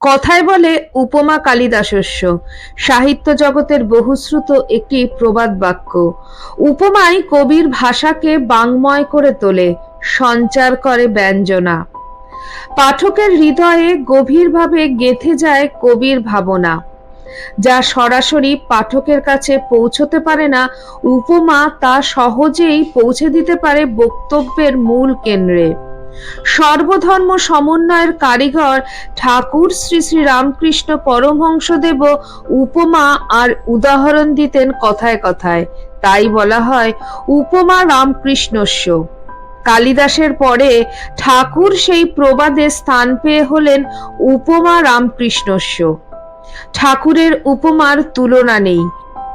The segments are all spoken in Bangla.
কথায় বলে উপমা কালিদাসস্য। সাহিত্য জগতের বহুশ্রুত একটি প্রবাদ বাক্য। উপমায় কবির ভাষাকে বাংময় করে তোলে, সঞ্চার করে ব্যঞ্জনা। পাঠকের হৃদয়ে গভীরভাবে গেঁথে যায় কবির ভাবনা। যা সরাসরি পাঠকের কাছে পৌঁছতে পারে না, উপমা তা সহজেই পৌঁছে দিতে পারে বক্তব্যের মূল কেন্দ্রে। সর্বধর্ম সমন্বয়ের কারিগর ঠাকুর শ্রী শ্রী রামকৃষ্ণ পরমহংসদেব উপমা আর উদাহরণ দিতেন কথায় কথায়। তাই বলা হয়, উপমা রামকৃষ্ণস্য। কালিদাসের পরে ঠাকুর সেই প্রবাদে স্থান পেয়ে হলেন উপমা রামকৃষ্ণস্য। ঠাকুরের উপমার তুলনা নেই।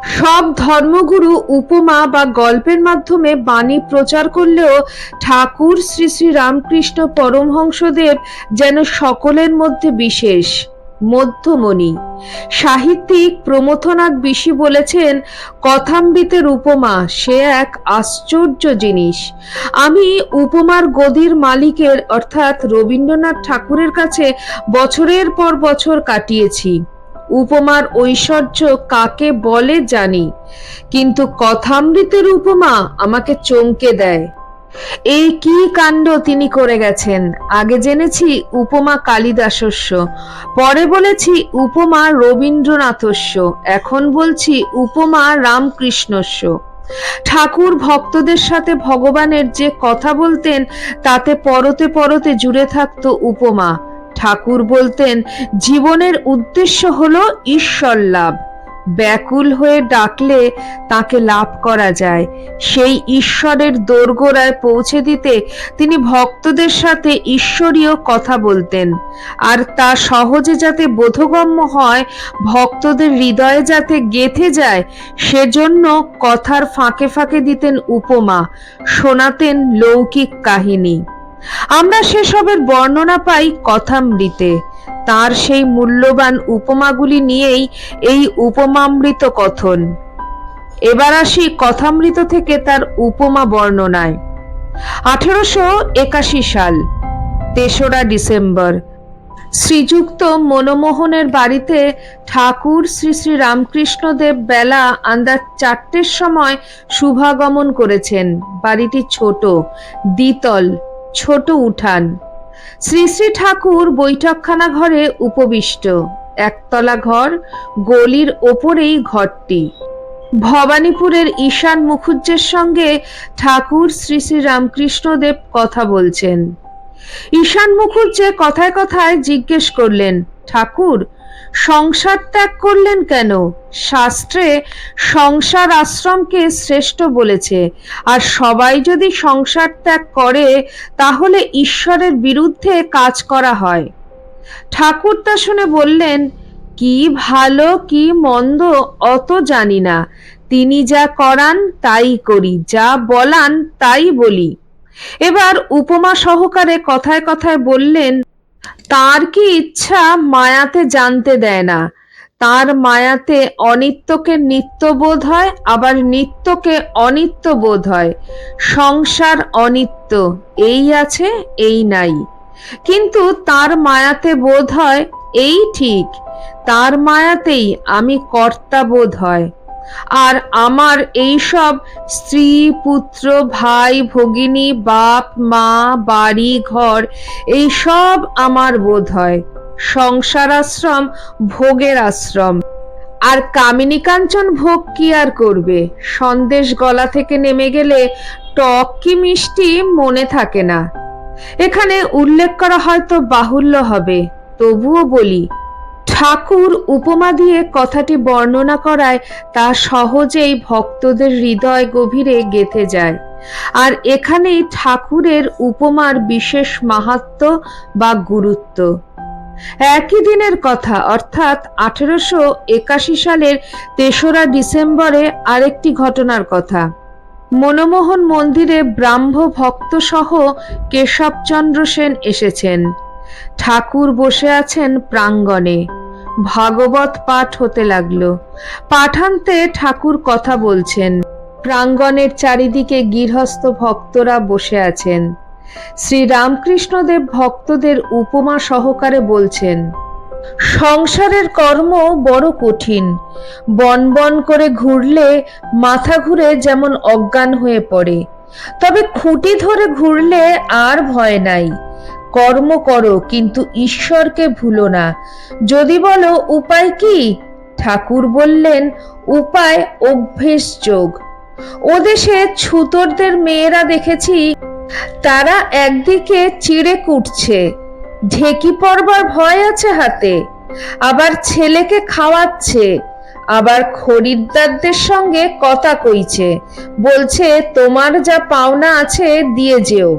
সব ধর্মগুরু উপমা বা গল্পের মাধ্যমে বাণী প্রচার করলেও ঠাকুর শ্রী শ্রী রামকৃষ্ণ পরমহংসদেব যেন সকলের মধ্যে বিশেষ, মধ্যমণি। সাহিত্যিক প্রমথনাথ বিশি বলেছেন কথাম্বিতের উপমা, সে এক আশ্চর্য জিনিস। আমি উপমার গদির মালিকের, অর্থাৎ রবীন্দ্রনাথ ঠাকুরের কাছে বছরের পর বছর কাটিয়েছি। উপমার ঐশ্বর্য কাকে বলে জানি, কিন্তু কথামৃতের উপমা আমাকে চমকে দেয়। এই কি কাণ্ড তিনি করে গেছেন? আগে জেনেছি উপমা কালিদাসস্য, পরে বলেছি উপমা রবীন্দ্রনাথস্য, এখন বলছি উপমা রামকৃষ্ণস্য। ঠাকুর ভক্তদের সাথে ভগবানের যে কথা বলতেন, তাতে পরতে পরতে জুড়ে থাকতো উপমা। ঠাকুর বলতেন, জীবনের উদ্দেশ্য হলো ঈশ্বর লাভ। ব্যাকুল হয়ে ডাকলে তাকে লাভ করা যায়। সেই ঈশ্বরের দোরগোড়ায় পৌঁছে দিতে তিনি ভক্তদের সাথে ঈশ্বরীয় কথা বলতেন। আর তা সহজে যাতে বোধগম্য হয়, ভক্তদের হৃদয়ে যাতে গেথে যায়, সেজন্য কথার ফাঁকে ফাঁকে দিতেন উপমা, শোনাতেন লৌকিক কাহিনী। আমরা সেসবের বর্ণনা পাই কথামৃতে। তার সেই মূল্যবান উপমাগুলি নিয়েই এই উপমামৃত কথন। এবার আসি কথামৃত থেকে তার উপমা বর্ণনায়। আঠেরোশো একাশি সাল, তেসরা ডিসেম্বর। শ্রীযুক্ত মনমোহনের বাড়িতে ঠাকুর শ্রী শ্রী রামকৃষ্ণদেব বেলা আন্দাজ চারটের সময় শুভাগমন করেছেন। বাড়িটি ছোট, দ্বিতল ছোট উঠান। শ্রী শ্রী ঠাকুর বৈঠকখানা ঘরে উপবিষ্ট। একতলা ঘর, গলির ওপরেই ঘরটি। ভবানীপুরের ঈশান মুখুজ্জের সঙ্গে ঠাকুর শ্রী শ্রী রামকৃষ্ণদেব কথা বলছেন। ঈশান মুখুজ্জে কথায় কথায় জিজ্ঞেস করলেন, ঠাকুর সংসার ত্যাগ করলেন কেন? শাস্ত্রে সংসার আশ্রমকে শ্রেষ্ঠ বলেছে। আর সবাই যদি সংসার ত্যাগ করে, তাহলে ঈশ্বরের বিরুদ্ধে কাজ করা হয়। ঠাকুর তা শুনে বললেন, কি ভালো, কি মন্দ, অত জানি না। তিনি যা করান, তাই করি, যা বলান, তাই বলি। এবার উপমা সহকারে কথায় কথায় বললেন তার কি ইচ্ছা মায়াতে জানতে দেয় না। তার মায়াতে অনিত্যকে নিত্য বোধ হয়, আবার নিত্যকে অনিত্য বোধ হয়। সংসার অনিত্য, এই আছে, এই নাই। কিন্তু তার মায়াতে বোধ হয়, এই ঠিক। তার মায়াতেই আমি কর্তা বোধ হয়। আর আমার এই সব স্ত্রী, পুত্র, ভাই, ভগিনী, বাপ, মা, বাড়ি, ঘর এই সব আমার বোধ হয় সংসার আশ্রম ভোগের আশ্রম। আর কামিনী কাঞ্চন ভোগ কি আর করবে? সন্দেশ গলা থেকে নেমে গেলে টক কি মিষ্টি মনে থাকে না। এখানে উল্লেখ করা হয়তো বাহুল্য হবে, তবুও বলি ঠাকুর উপমা দিয়ে কথাটি বর্ণনা করায় তা সহজেই ভক্তদের হৃদয় গভীরে গেথে যায়। আর এখানেই ঠাকুরের উপমার বিশেষ মাহাত্ম বা গুরুত্ব। একই দিনের কথা, অর্থাৎ আঠেরোশো একাশি সালের তেসরা ডিসেম্বরে আরেকটি ঘটনার কথা। মনমোহন মন্দিরে ব্রাহ্ম ভক্ত সহ কেশবচন্দ্র সেন এসেছেন। ঠাকুর বসে আছেন প্রাঙ্গণে। ভাগবত পাঠ হতে লাগল। পাঠান্তে ঠাকুর কথা বলছেন। প্রাঙ্গণের চারিদিকে গৃহস্থ ভক্তরা বসে আছেন। শ্রী রামকৃষ্ণদেব ভক্তদের উপমা সহকারে বলছেন, সংসারের কর্ম বড় কঠিন। বন বন করে ঘুরলে মাথা ঘুরে যেমন অজ্ঞান হয়ে পড়ে। তবে খুঁটি ধরে ঘুরলে আর ভয় নাই। কর্ম করো, কিন্তু ঈশ্বরকে ভুলো না। যদি বলো, উপায় কি? ঠাকুর বললেন, উপায় অভ্যেস যোগ। ও দেশে ছুতরদের মেয়েরা দেখেছি, তারা একদিকে চিড়ে কুটছে, ঢেকি পড়বার ভয় আছে হাতে, আবার ছেলেকে খাওয়াচ্ছে, আবার খরিদ্দারদের সঙ্গে কথা কইছে, বলছে, তোমার যা পাওনা আছে, দিয়ে যেও।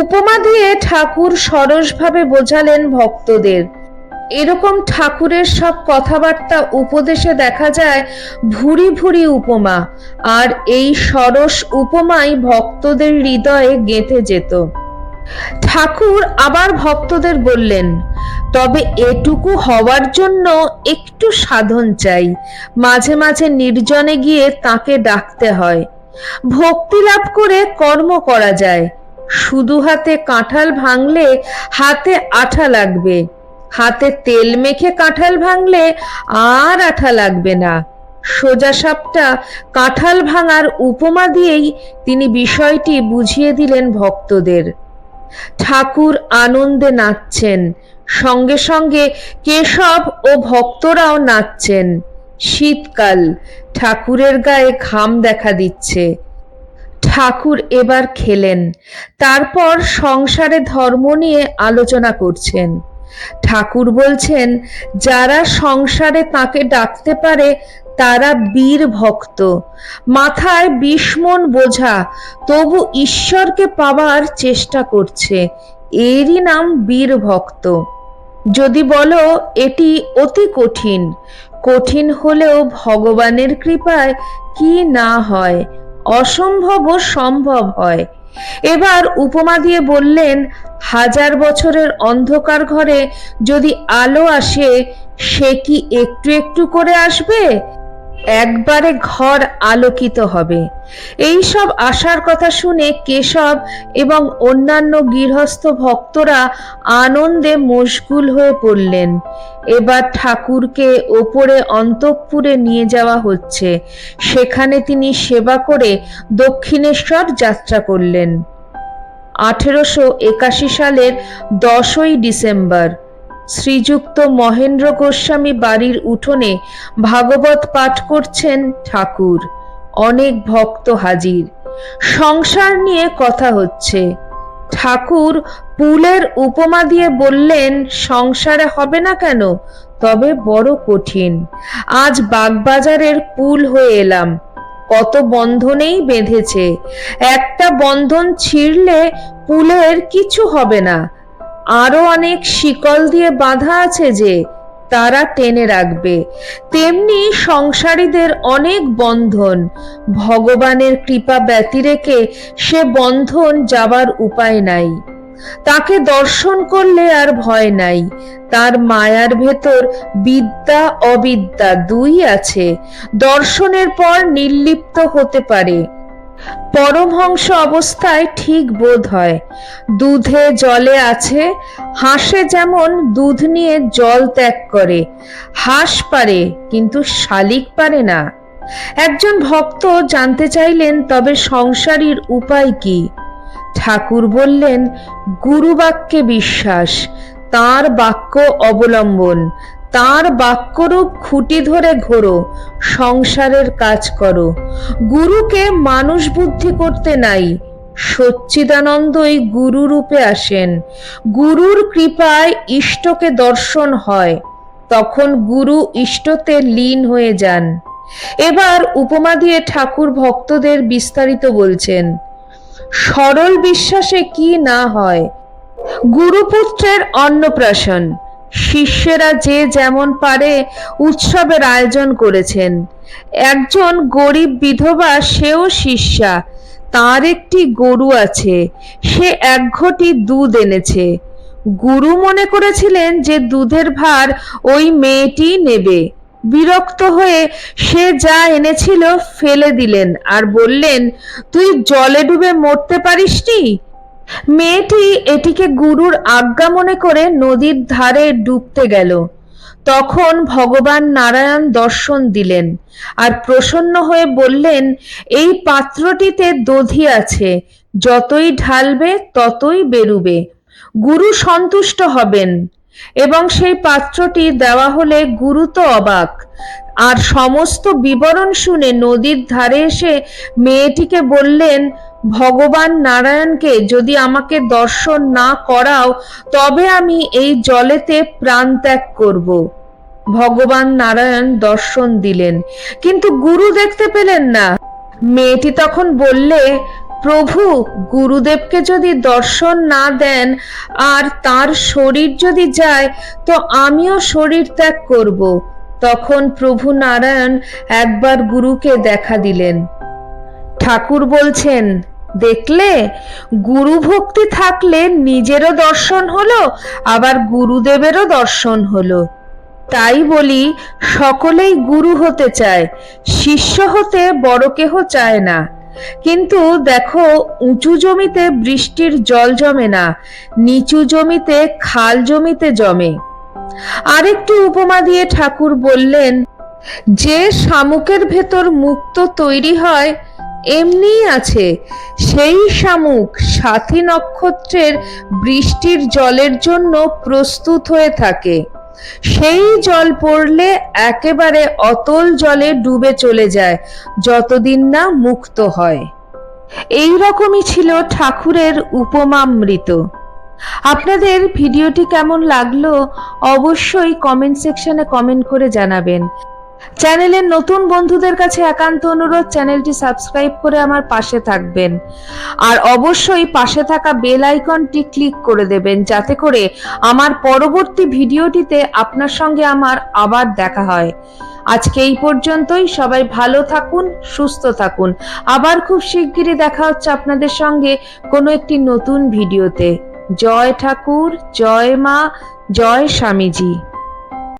উপমা দিয়ে ঠাকুর সরসভাবে বোঝালেন ভক্তদের। এরকম ঠাকুরের সব কথাবার্তা উপদেশে দেখা যায় ভুরি ভুরি উপমা, আর এই সরস উপমাই ভক্তদের হৃদয়ে গেঁথে যেত। ঠাকুর আবার ভক্তদের বললেন, তবে এটুকু হওয়ার জন্য একটু সাধন চাই। মাঝে মাঝে নির্জনে গিয়ে তাকে ডাকতে হয়। ভক্তি লাভ করে কর্ম করা যায়। শুধু হাতে কাঁঠাল ভাঙলে হাতে আঠা লাগবে। হাতে তেল মেখে কাঁঠাল ভাঙলে আর আঠা লাগবে না। সোজা সাপটা কাঁঠাল ভাঙার উপমা দিয়েই তিনি বিষয়টি বুঝিয়ে দিলেন ভক্তদের। ঠাকুর আনন্দে নাচছেন, সঙ্গে সঙ্গে কেশব ও ভক্তরাও নাচছেন। শীতকাল, ঠাকুরের গায়ে ঘাম দেখা দিচ্ছে। ঠাকুর এবার খেলেন। তারপর সংসারে ধর্ম নিয়ে আলোচনা করছেন। ঠাকুর বলছেন, যারা সংসারে তাকে ডাকতে পারে, তারা বীর ভক্ত। মাথায় বিস্মন বোঝা, তবু ঈশ্বরকে পাবার চেষ্টা করছে। এরই নাম বীর ভক্ত। যদি বলো, এটি অতি কঠিন। কঠিন হলেও ভগবানের কৃপায় কি না হয়? অসম্ভবও সম্ভব হয়। এবার উপমা দিয়ে বললেন, হাজার বছরের অন্ধকার ঘরে যদি আলো আসে, সে কি একটু একটু করে আসবে? একবারে ঘর আলোকিত হবে। এই সব আশার কথা শুনে কেশব এবং অন্যান্য গৃহস্থ ভক্তরা আনন্দে মশগুল হয়ে পড়লেন। এবার ঠাকুরকে ওপরে অন্তঃপুরে নিয়ে যাওয়া হচ্ছে। সেখানে তিনি সেবা করে দক্ষিণেশ্বর যাত্রা করলেন। আঠেরোশো একাশি সালের দশই ডিসেম্বর। শ্রীযুক্ত মহেন্দ্র গোস্বামী বাড়ির উঠোনে ভাগবত পাঠ করছেন ঠাকুর। অনেক ভক্ত হাজির। সংসার নিয়ে কথা হচ্ছে। ঠাকুর পুলের উপমা দিয়ে বললেন, সংসারে হবে না কেন? তবে বড় কঠিন। আজ বাগবাজারের পুল হয়ে এলাম। কত বন্ধনেই বেঁধেছে। একটা বন্ধন ছিঁড়লে পুলের কিছু হবে না। আরও অনেক শিকল দিয়ে বাঁধা আছে যে তারা টেনে রাখবে। তেমনি সংসারীদের অনেক বন্ধন। ভগবানের কৃপা ব্যতি রেখে সে বন্ধন যাবার উপায় নাই। তাকে দর্শন করলে আর ভয় নাই। তার মায়ার ভেতর বিদ্যা অবিদ্যা দুই আছে। দর্শনের পর নির্লিপ্ত হতে পারে। পরমহংস অবস্থায় ঠিক বোধ হয়। দুধে জলে আছে, হাঁসে যেমন দুধ নিয়ে জল ত্যাগ করে। হাঁস পারে, কিন্তু শালিক পারে না। একজন ভক্ত জানতে চাইলেন, তবে সংসারীর উপায় কি? ঠাকুর বললেন, গুরুবাক্যে বিশ্বাস, তার বাক্য অবলম্বন তার বাক্যরূপ খুঁটি ধরে ঘোরো, সংসারের কাজ করো। গুরুকে মানুষ বুদ্ধি করতে নাই, সচ্চিদানন্দই গুরু রূপে আসেন। গুরুর কৃপায় ইষ্টকে দর্শন হয়, তখন গুরু ইষ্টতে লীন হয়ে যান। এবার উপমা দিয়ে ঠাকুর ভক্তদের বিস্তারিত বলছেন, সরল বিশ্বাসে কি না হয়? গুরুপুত্রের অন্নপ্রাশন শিষ্যেরা যে যেমন পারে উৎসবের আয়োজন করেছেন। একজন গরিব বিধবা, সেও শিষ্যা। তার একটি গরু আছে, সে এক ঘটি দুধ এনেছে। গুরু মনে করেছিলেন যে দুধের ভার ওই মেয়েটি নেবে। বিরক্ত হয়ে সে যা এনেছিল ফেলে দিলেন আর বললেন, তুই জলে ডুবে মরতে পারিসনি? মেয়েটি এটিকে গুরুর আজ্ঞা মনে করে নদীর ধারে ডুবতে গেল। তখন ভগবান নারায়ণ দর্শন দিলেন আর প্রসন্ন হয়ে বললেন, এই পাত্রটিতে দধি আছে, যতই ঢালবে ততই বেরুবে। গুরু সন্তুষ্ট হবেন। এবং সেই পাত্রটি দেওয়া হলে গুরু তো অবাক। আর সমস্ত বিবরণ শুনে নদীর ধারে এসে মেয়েটিকে বললেন ভগবান নারায়ণকে যদি আমাকে দর্শন না করাও, তবে আমি এই জলেতে প্রাণ ত্যাগ করব। ভগবান নারায়ণ দর্শন দিলেন, কিন্তু গুরু দেখতে পেলেন না। মেয়েটি তখন বললে, প্রভু, গুরুদেবকে যদি দর্শন না দেন আর তার শরীর যদি যায়, তো আমিও শরীর ত্যাগ করব। তখন প্রভু নারায়ণ একবার গুরুকে দেখা দিলেন। ঠাকুর বলছেন দেখলে? গুরু ভক্তি থাকলে নিজেরও দর্শন হলো, আবার গুরুদেবেরও দর্শন হলো। তাই বলি, সকলেই গুরু হতে চায়, শিষ্য হতে বড় কেহ চায় না। কিন্তু দেখো, উঁচু জমিতে বৃষ্টির জল জমে না, নিচু জমিতে খাল জমিতে জমে। আরেকটি উপমা দিয়ে ঠাকুর বললেন, যে শামুকের ভেতর মুক্ত তৈরি হয় এমনিই আছে। সেই শামুক সাথী নক্ষত্রের বৃষ্টির জলের জন্য প্রস্তুত হয়ে থাকে। সেই জল পড়লে একেবারে অতল জলে ডুবে চলে যায়, যতদিন না মুক্ত হয়। এই রকমই ছিল ঠাকুরের উপমামৃত। আপনাদের ভিডিওটি কেমন লাগল অবশ্যই কমেন্ট সেকশনে কমেন্ট করে জানাবেন। চ্যানেলের নতুন বন্ধুদের কাছে একান্ত অনুরোধ, চ্যানেলটি সাবস্ক্রাইব করে আমার পাশে থাকবেন। আর অবশ্যই পাশে থাকা বেল আইকনটি ক্লিক করে দেবেন, যাতে করে আমার পরবর্তী ভিডিওটিতে আপনার সঙ্গে আমার আবার দেখা হয়। আজকে এই পর্যন্তই, সবাই ভালো থাকুন, সুস্থ থাকুন। আবার খুব শিগগিরই দেখা হচ্ছে আপনাদের সঙ্গে কোনো একটি নতুন ভিডিওতে। জয় ঠাকুর, জয় মা, জয় স্বামীজি।